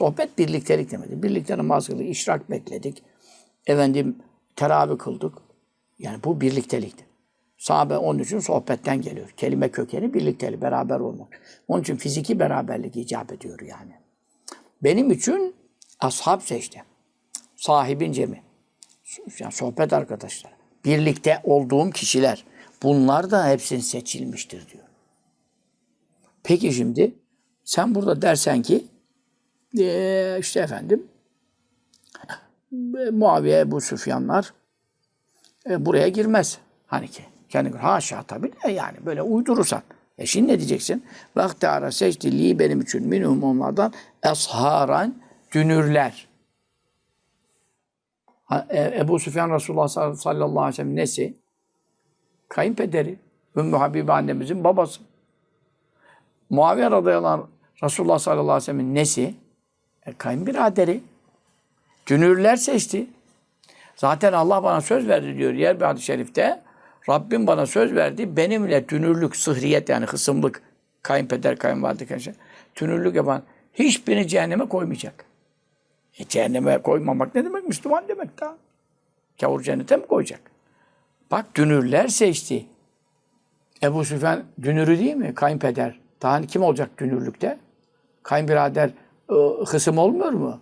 Sohbet birliktelik demedi. Birlikte namaz kıldık, işrak bekledik. Efendim teravih kıldık. Yani bu birliktelikti. Sahabe onun için sohbetten geliyor. Kelime kökeni birliktelik, beraber olmak. Onun için fiziki beraberlik icap ediyor yani. Benim için ashab seçti. Sahibin cemi. Yani sohbet arkadaşları. Birlikte olduğum kişiler. Bunlar da hepsinin seçilmiştir diyor. Peki şimdi sen burada dersen ki eee, işte efendim e, Muaviye Ebu Süfyanlar e, buraya girmez. Hani ki. Kendi haşa tabii de yani böyle uydurursan. E şimdi ne diyeceksin? Vakti ara seçti li benim için minhum onlardan esharan dünürler. E, Ebu Süfyan Resulullah sallallahu aleyhi ve sellem nesi? Kayınpederi. Ümmü Habibe annemizin babası. Muaviye radıyallahu anh Resulullah sallallahu aleyhi ve sellem'in nesi? E, kayınbiraderi. Dünürler seçti. Zaten Allah bana söz verdi diyor yer bir hadis-i şerifte. Rabbim bana söz verdi. Benimle dünürlük, sıhriyet yani hısımlık, kayınpeder, kayınvalide karşı dünürlük yapan hiçbirini cehenneme koymayacak. E, cehenneme koymamak ne demek? Müslüman demek daha. Kavur cennete mi koyacak? Bak dünürler seçti. Ebu Süfyan dünürü değil mi? Kayınpeder. Daha kim olacak dünürlükte? Kayınbirader ı, hısım olmuyor mu?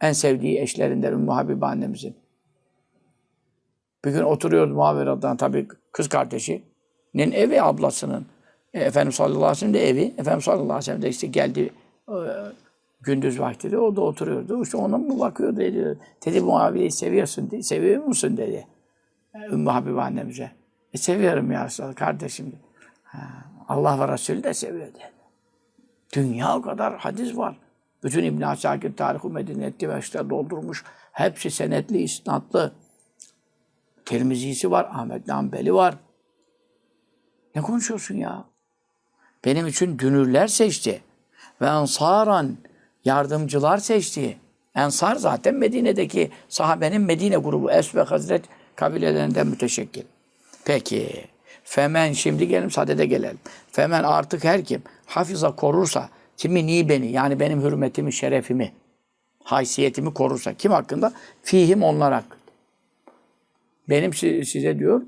En sevdiği eşlerinden Ümmü Habibe annemizin. Bir gün oturuyordu anh, tabii kız kardeşinin evi ablasının. E, Efendimiz sallallahu aleyhi ve sellem de evi. Efendimiz sallallahu aleyhi ve sellem de işte geldi e, gündüz vakti de o da oturuyordu. İşte ona mı bakıyordu ediyor. Dedi Muaviye'yi seviyorsun, dedi. seviyor musun dedi. E, Ümmü Habibe annemize. E, seviyorum ya Resulallah kardeşim. Ha, Allah ve Resulü de seviyor dedi. Dünya kadar hadis var. Bütün İbn Asakir Tarih-i Medeniyeti ve işte doldurmuş. Hepsi senetli, isnatlı. Tirmizi'si var, Ahmet Nambeli var. Ne konuşuyorsun ya? Benim için dünürler seçti. Ve ensaran yardımcılar seçti. Ensar zaten Medine'deki sahabenin Medine grubu. Es ve Hazret kabilelerinden müteşekkil. Peki. Femen şimdi gelelim sadede gelelim. Femen artık her kim hafiza korursa kimi ni beni yani benim hürmetimi, şerefimi, haysiyetimi korursa kim hakkında? Fihim onlar hakkında. Benim si- size diyor,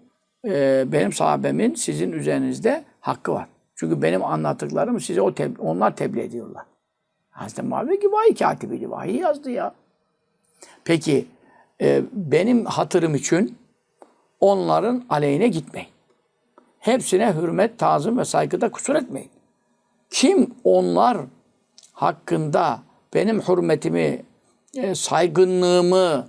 e, benim sahabemin sizin üzerinizde hakkı var. Çünkü benim anlattıklarımı size o teb- onlar tebliğ ediyorlar. Hazreti Muhammed gibi vahiy katibiydi. Vahiy yazdı ya. Peki e, benim hatırım için onların aleyhine gitmeyin. Hepsine hürmet, tazım ve saygıda kusur etmeyin. Kim onlar hakkında benim hürmetimi, e, saygınlığımı,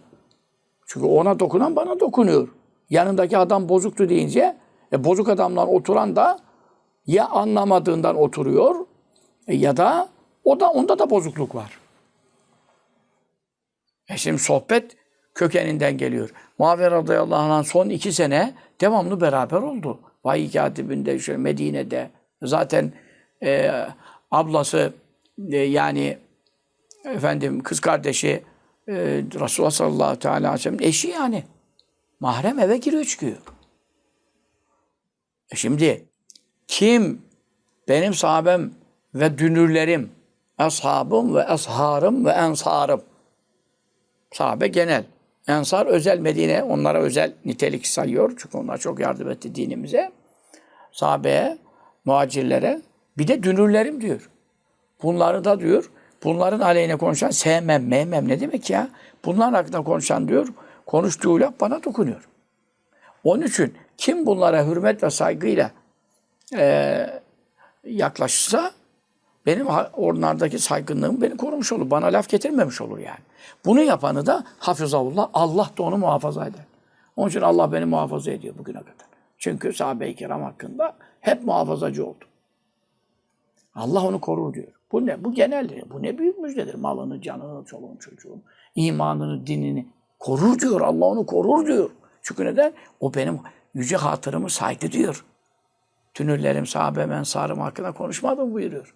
çünkü ona dokunan bana dokunuyor. Yanındaki adam bozuktu deyince, e, bozuk adamlar oturan da ya anlamadığından oturuyor e, ya da o da onda da bozukluk var. E şimdi sohbet kökeninden geliyor. Muaviye radıyallahu anh son iki sene devamlı beraber oldu. Vahiy katibinde, şöyle Medine'de. Zaten e, ablası e, yani efendim kız kardeşi e, Resulullah sallallahu teala aleyhi ve sellem eşi yani. Mahrem eve giriyor çıkıyor. E şimdi kim benim sahabem ve dünürlerim, ashabım ve asharım ve ensarım. Sahabe genel. Ensar özel Medine, onlara özel nitelik sayıyor. Çünkü onlar çok yardım etti dinimize. Sahabeye, muhacirlere. Bir de dünürlerim diyor. Bunları da diyor, bunların aleyhine konuşan sevmem, mevmem ne demek ya? Bunların hakkında konuşan diyor, konuştuğu laf bana dokunuyor. Onun için kim bunlara hürmet ve saygıyla eee yaklaşırsa benim onlardaki saygınlığım beni korumuş olur. Bana laf getirmemiş olur yani. Bunu yapanı da hafızallah, Allah da onu muhafaza eder. Onun için Allah beni muhafaza ediyor bugüne kadar. Çünkü sahabe-i kiram hakkında hep muhafazacı oldu. Allah onu korur diyor. Bu ne? Bu genel. Bu ne büyük müjdedir. Malını, canını, çoluğun, çocuğun, imanını, dinini korur diyor. Allah onu korur diyor. Çünkü neden? O benim yüce hatırımı saygı diyor. Tünürlerim, sahabem, ensarım hakkında konuşmadım buyuruyor.